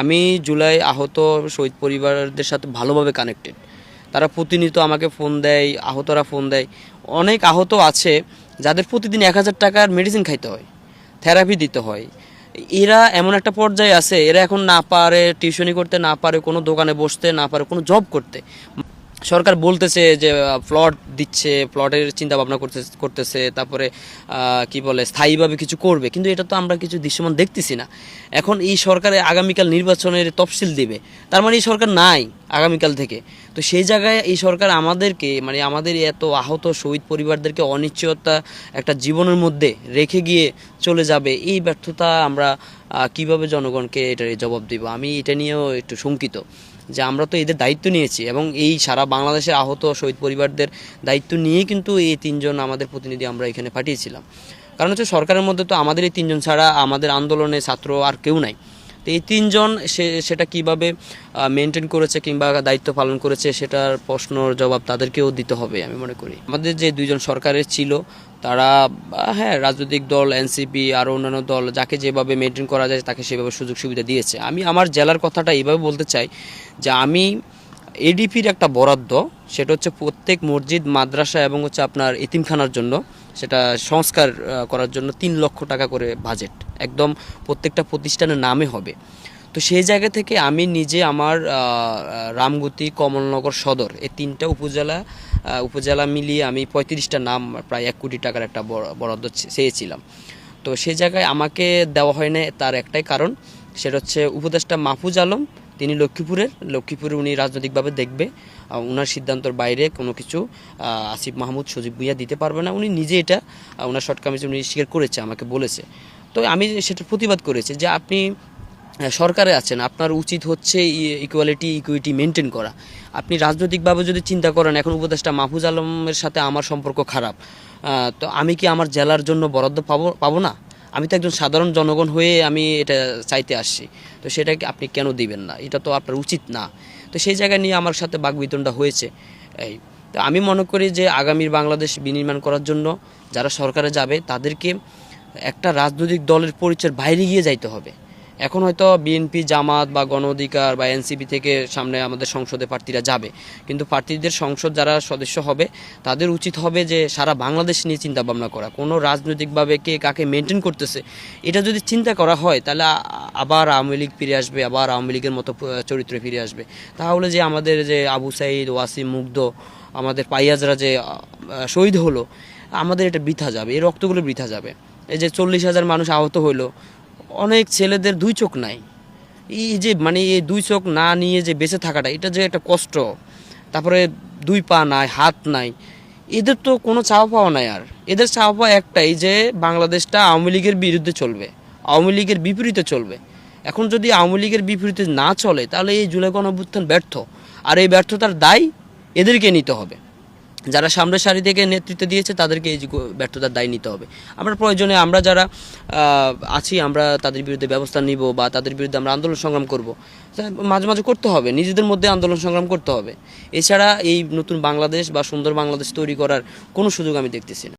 আমি জুলাই আহত শহীদ পরিবারদের সাথে ভালোভাবে কানেক্টেড তারা প্রতিনিয়ত আমাকে ফোন দেয়, আহতরা ফোন দেয়। অনেক আহত আছে, যাদের প্রতিদিন এক হাজার টাকার মেডিসিন খাইতে হয় থেরাপি দিতে হয়। এরা এমন একটা পর্যায়ে আছে, এরা এখন না পারে টিউশনি করতে না পারে, কোনো দোকানে বসতে না পারে, কোনো জব করতে। সরকার বলতেছে যে প্লট দিচ্ছে প্লটের চিন্তা ভাবনা করতে করতেছে, তারপরে কি বলে, স্থায়ীভাবে কিছু করবে। কিন্তু এটা তো আমরা কিছু দৃশ্যমান দেখতেছি না। এখন এই সরকারে আগামীকাল নির্বাচনের তফসিল দেবে। তার মানে এই সরকার নাই আগামীকাল থেকে। তো সেই জায়গায় এই সরকার আমাদেরকে মানে আমাদের এত আহত শহীদ পরিবারদেরকে অনিশ্চয়তা একটা জীবনের মধ্যে রেখে গিয়ে চলে যাবে, এই ব্যর্থতা আমরা কীভাবে জনগণকে এটার জবাব দিব? আমি এটা নিয়েও একটু শঙ্কিত। যে আমরা তো এদের দায়িত্ব নিয়েছি এবং এই সারা বাংলাদেশের আহত শহীদ পরিবারদের দায়িত্ব নিয়ে কিন্তু এই তিনজন আমাদের প্রতিনিধি আমরা এখানে পাঠিয়েছিলাম। কারণ হচ্ছে সরকারের মধ্যে তো আমাদের এই তিনজন ছাড়া আমাদের আন্দোলনে ছাত্র আর কেউ নাই। তো এই তিনজন সে, সেটা কীভাবে মেনটেন করেছে কিংবা দায়িত্ব পালন করেছে সেটার প্রশ্নর জবাব তাদেরকেও দিতে হবে আমি মনে করি। আমাদের যে দুইজন সরকারের ছিল তারা হ্যাঁ রাজনৈতিক দল, এনসিপি, আর অন্যান্য দল, যাকে যেভাবে মেনটেন করা যায় তাকে সেভাবে সুযোগ সুবিধা দিয়েছে। আমি আমার জেলার কথাটা এইভাবে বলতে চাই যে আমি এডিপির একটা বরাদ্দ, সেটা হচ্ছে প্রত্যেক মসজিদ, মাদ্রাসা এবং হচ্ছে আপনার এতিমখানার জন্য, সেটা সংস্কার করার জন্য তিন লক্ষ টাকা করে বাজেট একদম প্রত্যেকটা প্রতিষ্ঠানের নামে হবে। তো সেই জায়গা থেকে আমি নিজে আমার রামগতি কমলনগর সদর, এই তিনটা উপজেলা উপজেলা মিলিয়ে আমি পঁয়ত্রিশটা নাম, প্রায় এক কোটি টাকার একটা বর- বরাদ্দ চেয়েছিলাম। তো সেই জায়গায় আমাকে দেওয়া হয় না তার একটাই কারণ, সেটা হচ্ছে উপদেষ্টা মাহফুজ আলম, তিনি লক্ষ্মীপুরের, লক্ষ্মীপুরে উনি রাজনৈতিকভাবে দেখবে ওনার সিদ্ধান্তর বাইরে কোনো কিছু আসিফ মাহমুদ, সজীব ভুইয়া দিতে পারবে না, উনি নিজে এটা ওনার শর্ট কামিজ উনি স্বীকার করেছে, আমাকে বলেছে। তো আমি সেটা প্রতিবাদ করেছি যে আপনি সরকারে আছেন, আপনার উচিত হচ্ছে ইকুয়ালিটি ইকুইটি মেনটেন করা। আপনি রাজনৈতিকভাবে যদি চিন্তা করেন, এখন উপদেষ্টা মাহফুজ আলমের সাথে আমার সম্পর্ক খারাপ তো আমি কি আমার জেলার জন্য বরাদ্দ পাবো পাবো না? আমি তো একজন সাধারণ জনগণ হয়ে আমি এটা চাইতে আসছি। তো সেটাকে আপনি কেন দিবেন না? এটা তো আপনার উচিত না। তো সেই জায়গায় নিয়ে আমার সাথে বাগবিতনটা হয়েছে। এই, তো আমি মনে করি যে আগামীর বাংলাদেশ বিনির্মাণ করার জন্য যারা সরকারে যাবে, তাদেরকে একটা রাজনৈতিক দলের পরিচয়ের বাইরে গিয়ে যাইতে হবে। এখন হয়তো বিএনপি, জামাত বা গণ অধিকার বা এনসিপি থেকে সামনে আমাদের সংসদে প্রার্থীরা যাবে। কিন্তু প্রার্থীদের সংসদ যারা সদস্য হবে, তাদের উচিত হবে যে সারা বাংলাদেশ নিয়ে চিন্তা ভাবনা করা। কোনো রাজনৈতিকভাবে কে কাকে মেনটেন করতেছে, এটা যদি চিন্তা করা হয়, তাহলে আবার আওয়ামী লীগ ফিরে আসবে, আবার আওয়ামী লীগের মতো চরিত্রে ফিরে আসবে। তাহলে যে আমাদের যে আবু সাইদ, ওয়াসিম মুগ্ধ, আমাদের পাইয়াজরা যে শহীদ হলো, আমাদের এটা বৃথা যাবে, এই রক্তগুলো বৃথা যাবে। এই যে চল্লিশ হাজার মানুষ আহত হলো অনেক ছেলেদের দুই চোখ নাই। এই যে মানে এই দুই চোখ না নিয়ে যে বেঁচে থাকাটা, এটা যে একটা কষ্ট। তারপরে দুই পা নাই, হাত নাই, এদের তো কোনো চাওয়া পাওয়া নাই আর। এদের চাওয়া পাওয়া একটাই যে বাংলাদেশটা আওয়ামী লীগের বিরুদ্ধে চলবে, আওয়ামী লীগের বিপরীতে চলবে। এখন যদি আওয়ামী লীগের বিপরীতে না চলে, তাহলে এই জুলাই গণঅভ্যুত্থান ব্যর্থ। আর এই ব্যর্থতার দায় এদেরকে নিতে হবে। যারা সামনের সারি থেকে নেতৃত্ব দিয়েছে, তাদেরকে এই ব্যর্থতার দায় নিতে হবে। আমরা প্রয়োজনে আমরা যারা আছি, আমরা তাদের বিরুদ্ধে ব্যবস্থা নিব বা তাদের বিরুদ্ধে আমরা আন্দোলন সংগ্রাম করব। মাঝে মাঝে করতে হবে, নিজেদের মধ্যে আন্দোলন সংগ্রাম করতে হবে। এছাড়া এই নতুন বাংলাদেশ বা সুন্দর বাংলাদেশ তৈরি করার কোনো সুযোগ আমি দেখতেছি না।